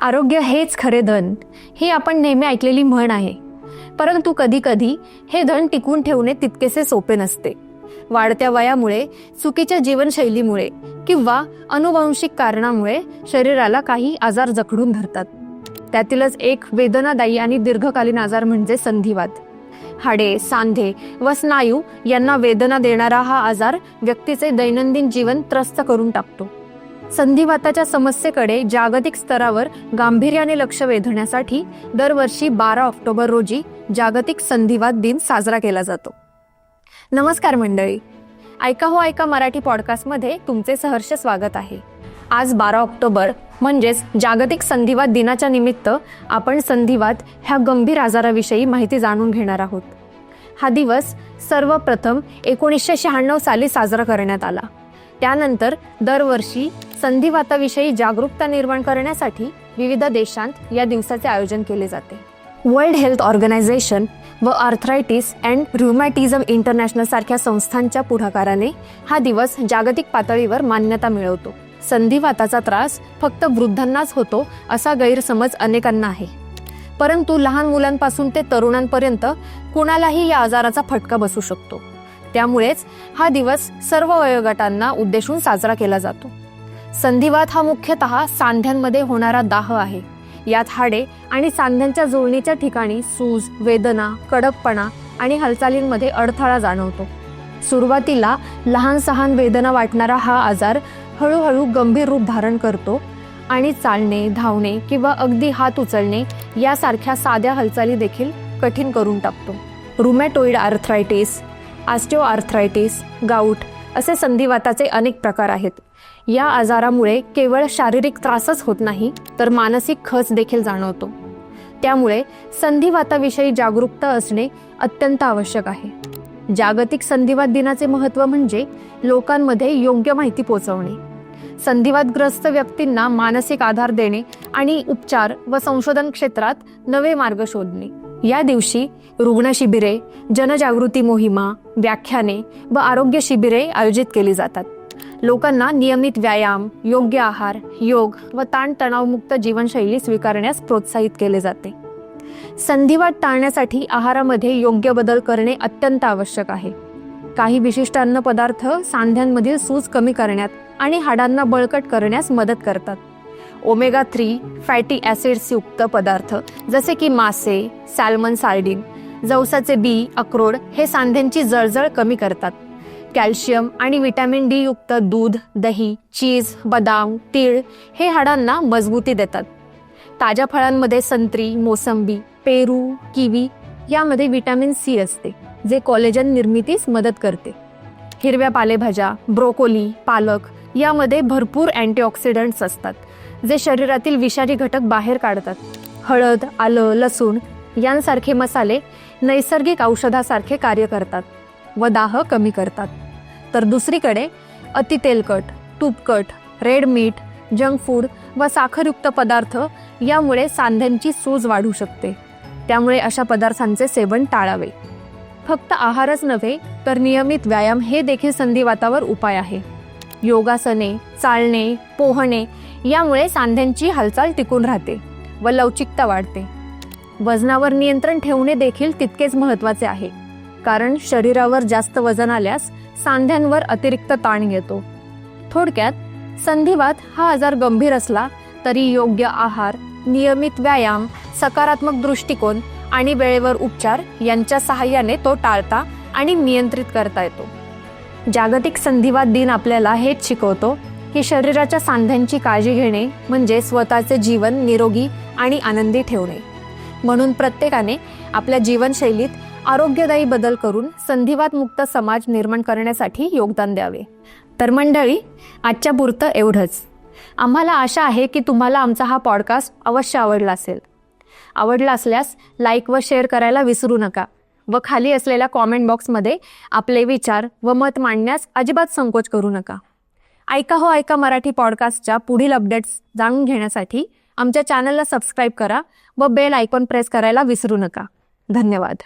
आरोग्य हेच खरे धन. ही आपण नेहमी ऐकलेली म्हण आहे. परंतु कधी कधी हे धन टिकवून ठेवणे तितकेसे सोपे नसते. वाढत्या वयामुळे चुकीच्या जीवनशैलीमुळे किंवा अनुवांशिक कारणामुळे शरीराला काही आजार जखडून धरतात. त्यातीलच एक वेदनादायी आणि दीर्घकालीन आजार म्हणजे संधिवात. हाडे सांधे व स्नायू यांना वेदना देणारा हा आजार व्यक्तीचे दैनंदिन जीवन त्रस्त करून टाकतो. संधिवाताच्या समस्येकडे जागतिक स्तरावर गांभीर्याने लक्ष वेधण्यासाठी दरवर्षी बारा ऑक्टोबर रोजी जागतिक संधिवात दिन साजरा केला जातो. नमस्कार मंडळी. ऐका हो ऐका मराठी पॉडकास्टमध्ये तुमचे सहर्ष स्वागत आहे. आज बारा ऑक्टोबर म्हणजेच जागतिक संधिवात दिनाच्या निमित्त आपण संधिवात ह्या गंभीर आजाराविषयी माहिती जाणून घेणार आहोत. हा दिवस सर्वप्रथम एकोणीसशे शहाण्णव साली साजरा करण्यात आला. त्यानंतर दरवर्षी संधिवाताविषयी जागरूकता निर्माण करण्यासाठी विविध देशांत या दिवसाचे आयोजन केले जाते. वर्ल्ड हेल्थ ऑर्गनायझेशन व आर्थरायटिस अँड रुमॅटिझम इंटरनॅशनल सारख्या संस्थांच्या पुढाकाराने हा दिवस जागतिक पातळीवर मान्यता मिळवतो. संधिवाताचा त्रास फक्त वृद्धांनाच होतो असा गैरसमज अनेकांना आहे. परंतु लहान मुलांपासून ते तरुणांपर्यंत कुणालाही या आजाराचा फटका बसू शकतो. त्यामुळेच हा दिवस सर्व वयोगटांना उद्देशून साजरा केला जातो. संधिवात हा मुख्यतः सांध्यांमध्ये होणारा दाह आहे. यात हाडे आणि सांध्यांच्या जुळणीच्या ठिकाणी सूज वेदना कडकपणा आणि हालचालींमध्ये अडथळा जाणवतो. सुरुवातीला लहान सहान वेदना वाटणारा हा आजार हळूहळू गंभीर रूप धारण करतो आणि चालणे धावणे किंवा अगदी हात उचलणे यासारख्या साध्या हालचाली देखील कठीण करून टाकतो. Rheumatoid arthritis osteoarthritis gout असे संधिवाताचे अनेक प्रकार आहेत. या आजारामुळे केवळ शारीरिक त्रासच होत नाही तर मानसिक खच देखील जाणवतो. त्यामुळे संधिवाताविषयी जागरूकता असणे अत्यंत आवश्यक आहे. जागतिक संधिवात दिनाचे महत्त्व म्हणजे लोकांमध्ये योग्य माहिती पोहोचवणे. संधिवातग्रस्त व्यक्तींना मानसिक आधार देणे आणि उपचार व संशोधन क्षेत्रात नवे मार्ग शोधणे. या दिवशी रुग्ण शिबिरे जनजागृती मोहिमा व्याख्याने व आरोग्य शिबिरे आयोजित केली जातात. लोकांना नियमित व्यायाम योग्य आहार योग व ताणतणावमुक्त जीवनशैली स्वीकारण्यास प्रोत्साहित केले जाते. संधिवात टाळण्यासाठी आहारामध्ये योग्य बदल करणे अत्यंत आवश्यक आहे. काही विशिष्ट अन्न पदार्थ सांध्यांमधील सूज कमी करण्यात आणि हाडांना बळकट करण्यास मदत करतात. ओमेगा थ्री फॅटी ॲसिड्स युक्त पदार्थ जसे की मासे सॅल्मन सार्डिन जवसाचे बी अक्रोड हे सांध्यांची जळजळ कमी करतात. कॅल्शियम आणि विटॅमिन डी युक्त दूध दही चीज बदाम तीळ हे हाडांना मजबूती देतात. ताज्या फळांमध्ये संत्री मोसंबी पेरू किवी यामध्ये विटॅमिन सी असते जे कॉलेजन निर्मितीस मदत करते. हिरव्या पालेभाज्या ब्रोकोली पालक यामध्ये भरपूर अँटीऑक्सिडंट्स असतात जे शरीरातील विषारी घटक बाहेर काढतात. हळद आलं लसूण यांसारखे मसाले नैसर्गिक औषधासारखे कार्य करतात. व दाह कमी करतात. तर दुसरीकडे अति तेलकट तूपकट रेड मीठ जंक फूड व साखरयुक्त पदार्थ यामुळे सांध्यांची सूज वाढू शकते. त्यामुळे अशा पदार्थांचे सेवन टाळावे. फक्त आहारच नव्हे तर नियमित व्यायाम हे देखील संधिवातावर उपाय आहे. योगासने चालणे पोहणे यामुळे सांध्यांची हालचाल टिकून राहते व लवचिकता वाढते. वजनावर नियंत्रण ठेवणे देखील तितकेच महत्त्वाचे आहे. कारण शरीरावर जास्त वजन आल्यास सांध्यांवर अतिरिक्त ताण येतो. थोडक्यात संधिवात हा आजार गंभीर असला तरी योग्य आहार नियमित व्यायाम सकारात्मक दृष्टिकोन आणि वेळेवर उपचार यांच्या सहाय्याने तो टाळता आणि नियंत्रित करता येतो. जागतिक संधिवात दिन आपल्याला हेच शिकवतो की शरीराच्या सांध्यांची काळजी घेणे म्हणजे स्वतःचे जीवन निरोगी आणि आनंदी ठेवणे. म्हणून प्रत्येकाने आपल्या जीवनशैलीत आरोग्यदायी बदल करून संधिवात मुक्त समाज निर्माण करण्यासाठी योगदान द्यावे. तर मंडळी आजच्या पुरतं एवढंच. आम्हाला आशा आहे की तुम्हाला आमचा हा पॉडकास्ट अवश्य आवडला असेल. आवडला असल्यास लाईक व शेअर करायला विसरू नका व खाली असलेल्या कॉमेंट बॉक्समध्ये आपले विचार व मत मांडण्यास अजिबात संकोच करू नका. ऐका हो ऐका मराठी पॉडकास्टच्या पुढील अपडेट्स जाणून घेण्यासाठी आमच्या चॅनलला सबस्क्राईब करा व बेल आयकॉन प्रेस करायला विसरू नका. धन्यवाद.